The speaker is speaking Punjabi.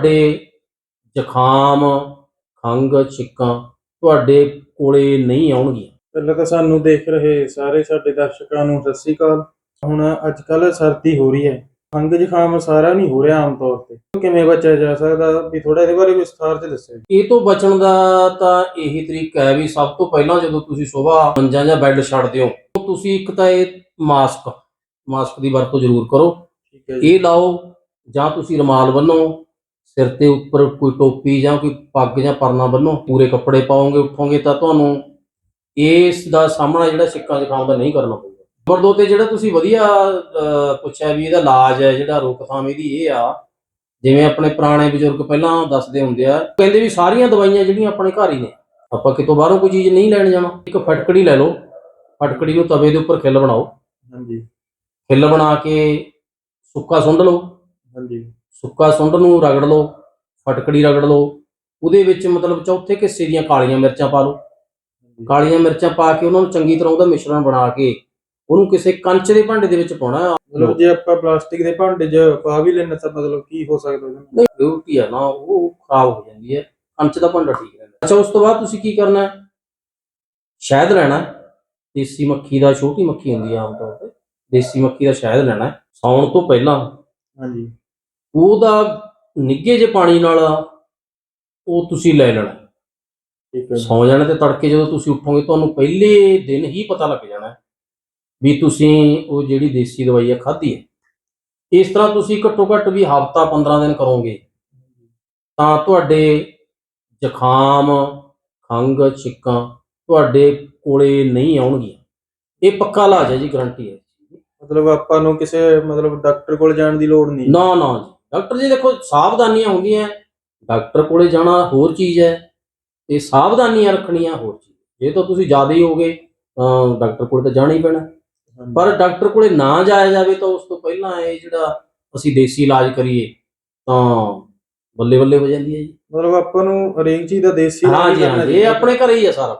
ਤੁਹਾਡੇ ਜ਼ੁਕਾਮ ਖੰਗ ਛਿੱਕਾਂ ਤੁਹਾਡੇ ਕੋਲੇ ਨਹੀਂ ਆਉਣਗੀਆਂ। ਪਹਿਲਾਂ ਤਾਂ ਸਾਨੂੰ ਦੇਖ ਰਹੇ ਸਾਰੇ ਸਾਡੇ ਦਰਸ਼ਕਾਂ ਨੂੰ ਸਤਿ ਸ੍ਰੀ ਅਕਾਲ। ਹੁਣ ਅੱਜ ਕੱਲ ਸਰਦੀ ਹੋ ਰਹੀ ਹੈ। ਖੰਘ ਜ਼ੁਕਾਮ ਸਾਰਾ ਨਹੀਂ ਹੋ ਰਿਹਾ ਆਮ ਤੌਰ ਤੇ। ਕਿਵੇਂ ਬਚਿਆ ਜਾ ਸਕਦਾ? ਵੀ ਥੋੜਾ ਇਹਦੇ ਬਾਰੇ ਵਿਸਥਾਰ ਚ ਦੱਸਿਓ। ਇਹ ਤੋਂ ਬਚਣ ਦਾ ਤਾਂ ਇਹੀ ਤਰੀਕਾ ਹੈ ਵੀ ਸਭ ਤੋਂ ਪਹਿਲਾਂ ਜਦੋਂ ਤੁਸੀਂ ਸਵੇਰ ਮੰਜਾਂ ਜਾਂ ਬੈੱਡ ਛੱਡਦੇ ਹੋ ਤੁਸੀਂ ਇੱਕ ਤਾਂ ਇਹ ਮਾਸਕ ਮਾਸਕ ਦੀ ਵਰਤੋਂ ਜ਼ਰੂਰ ਕਰੋ। ਠੀਕ ਹੈ ਜੀ। ਇਹ ਲਾਓ ਜਾਂ ਤੁਸੀਂ ਰੁਮਾਲ ਬੰਨੋ। ਸਿਰ ਤੇ ਉੱਪਰ ਕੋਈ ਟੋਪੀ ਜਾਂ ਕੋਈ ਪੱਗ ਜਾਂ ਪਰਨਾ ਬੰਨੋ ਪੂਰੇ ਕੱਪੜੇ ਪਾਓਗੇ ਉੱਠੋਗੇ ਤਾਂ ਤੁਹਾਨੂੰ ਇਸ ਦਾ ਸਾਹਮਣਾ ਜਿਹੜਾ ਛਿੱਕਾਂ ਜ਼ੁਕਾਮ ਦਾ ਨਹੀਂ ਕਰਨਾ ਪਊਗਾ। ਨੰਬਰ ਦੋ ਤੇ ਜਿਹੜਾ ਤੁਸੀਂ ਵਧੀਆ ਪੁੱਛਿਆ ਵੀ ਇਹਦਾ ਇਲਾਜ ਹੈ ਜਿਹੜਾ ਰੋਕਥਾਮ ਇਹਦੀ ਇਹ ਆ ਜਿਵੇਂ ਆਪਣੇ ਪੁਰਾਣੇ ਬਜ਼ੁਰਗ ਪਹਿਲਾਂ ਦੱਸਦੇ ਹੁੰਦੇ ਆ ਕਹਿੰਦੇ ਵੀ ਸਾਰੀਆਂ ਦਵਾਈਆਂ ਜਿਹੜੀਆਂ ਆਪਣੇ ਘਰ ਹੀ ਨੇ ਆਪਾਂ ਕਿਤੋਂ ਬਾਹਰੋਂ ਕੋਈ ਚੀਜ਼ ਨਹੀਂ ਲੈਣ ਜਾਣਾ। ਇੱਕ ਫਟਕੜੀ ਲੈ ਲਓ ਫਟਕੜੀ ਨੂੰ ਤਵੇ ਦੇ ਉੱਪਰ ਖਿੱਲ ਬਣਾਓ। ਹਾਂਜੀ। ਖਿੱਲ ਬਣਾ ਕੇ ਸੁੱਕਾ ਸੁੰਡ ਲਓ। ਹਾਂਜੀ। ਸੁੱਕਾ ਸੁੰਡ ਨੂੰ ਰਗੜ ਲਓ ਫਟਕੜੀ ਰਗੜ ਲਓ। ਉਹਦੇ ਵਿੱਚ ਮਤਲਬ ਚੌਥੇ ਹਿੱਸੇ ਦੀਆਂ ਕਾਲੀਆਂ ਮਿਰਚਾਂ ਪਾ ਲਓ। ਕਾਲੀਆਂ ਮਿਰਚਾਂ ਪਾ ਕੇ ਉਹਨਾਂ ਨੂੰ ਚੰਗੀ ਤਰ੍ਹਾਂ ਉਹਦਾ ਮਿਸ਼ਰਣ ਬਣਾ ਕੇ ਉਹਨੂੰ ਕਿਸੇ ਕੰਚ ਦੇ ਭਾਂਡੇ ਦੇ ਵਿੱਚ ਪਾਉਣਾ। ਮਤਲਬ ਜੇ ਆਪਾਂ ਪਲਾਸਟਿਕ ਦੇ ਭਾਂਡੇ 'ਚ ਪਾ ਵੀ ਲੈਣਾ ਤਾਂ ਮਤਲਬ ਕੀ ਹੋ ਸਕਦਾ ਨਹੀਂ ਬਿਊਟੀ ਆ ਨਾ ਉਹ ਖਰਾਬ ਹੋ ਜਾਂਦੀ ਹੈ। ਕੰਚ ਦਾ ਭਾਂਡਾ ਠੀਕ ਰਹਿੰਦਾ। ਅੱਛਾ ਉਸ ਤੋਂ ਬਾਅਦ ਤੁਸੀਂ ਕੀ ਕਰਨਾ ਹੈ? ਸ਼ਹਿਦ ਲੈਣਾ। ਦੇਸੀ ਮੱਖੀ ਦਾ ਛੋਟੀ ਮੱਖੀ ਹੁੰਦੀ ਆ ਆਮ ਤੌਰ ਤੇ। ਦੇਸੀ ਮੱਖੀ ਦਾ ਸ਼ਹਿਦ ਲੈਣਾ। ਸੌਣ ਤੋਂ ਪਹਿਲਾਂ ਹਾਂਜੀ। ਉਹਦਾ ਨਿੱਗੇ ਜੇ ਪਾਣੀ ਨਾਲ ਉਹ ਤੁਸੀਂ ਲੈ ਲੈਣਾ। ਠੀਕ ਹੈ। ਸੌ ਜਾਣਾ ਤੇ ਤੜਕੇ ਜਦੋਂ ਤੁਸੀਂ ਉੱਠੋਗੇ ਤੁਹਾਨੂੰ ਪਹਿਲੇ ਦਿਨ ਹੀ ਪਤਾ ਲੱਗ ਜਾਣਾ ਵੀ ਤੁਸੀਂ ਉਹ ਜਿਹੜੀ ਦੇਸੀ ਦਵਾਈ ਹੈ ਖਾਧੀ ਹੈ। ਇਸ ਤਰ੍ਹਾਂ ਤੁਸੀਂ ਘੱਟੋ ਘੱਟ ਵੀ ਹਫਤਾ 15 ਦਿਨ ਕਰੋਗੇ ਤਾਂ ਤੁਹਾਡੇ ਜ਼ੁਕਾਮ ਖੰਗ ਛਿੱਕਾਂ ਤੁਹਾਡੇ ਕੋਲੇ ਨਹੀਂ ਆਉਣਗੀਆਂ। ਇਹ ਪੱਕਾ ਇਲਾਜ ਹੈ ਜੀ ਗਰੰਟੀ ਹੈ। ਮਤਲਬ ਆਪਾਂ ਨੂੰ ਕਿਸੇ ਮਤਲਬ ਡਾਕਟਰ ਕੋਲ ਜਾਣ ਦੀ ਲੋੜ ਨਹੀਂ। ਨਾ ਨਾ ਜੀ। ਡਾਕਟਰ ਜੀ ਦੇਖੋ ਸਾਵਧਾਨੀਆਂ ਹੁੰਦੀਆਂ ਡਾਕਟਰ ਕੋਲੇ ਜਾਣਾ ਹੋਰ ਚੀਜ਼ ਹੈ ਤੇ ਸਾਵਧਾਨੀਆਂ ਰੱਖਣੀਆਂ ਹੋਰ ਚੀਜ਼ ਜੇ ਤਾਂ ਤੁਸੀਂ ਜ਼ਿਆਦਾ ਹੀ ਹੋਗੇ ਤਾਂ ਡਾਕਟਰ ਕੋਲੇ ਤਾਂ ਜਾਣਾ ਹੀ ਪੈਣਾ। ਪਰ ਡਾਕਟਰ ਕੋਲੇ ਨਾ ਜਾਇਆ ਜਾਵੇ ਤਾਂ ਉਸ ਤੋਂ ਪਹਿਲਾਂ ਇਹ ਜਿਹੜਾ ਅਸੀਂ ਦੇਸੀ ਇਲਾਜ ਕਰੀਏ ਤਾਂ ਬੱਲੇ ਬੱਲੇ ਹੋ ਜਾਂਦੀ ਹੈ ਜੀ। ਮਤਲਬ ਆਪਾਂ ਨੂੰ ਹਰੇਕ ਚੀਜ਼ ਦਾ ਦੇਸੀ ਹਾਂ ਜੀ ਹਾਂ ਕਰਨਾ ਜੀ ਇਹ ਆਪਣੇ ਘਰੇ ਹੀ ਹੈ ਸਾਰਾ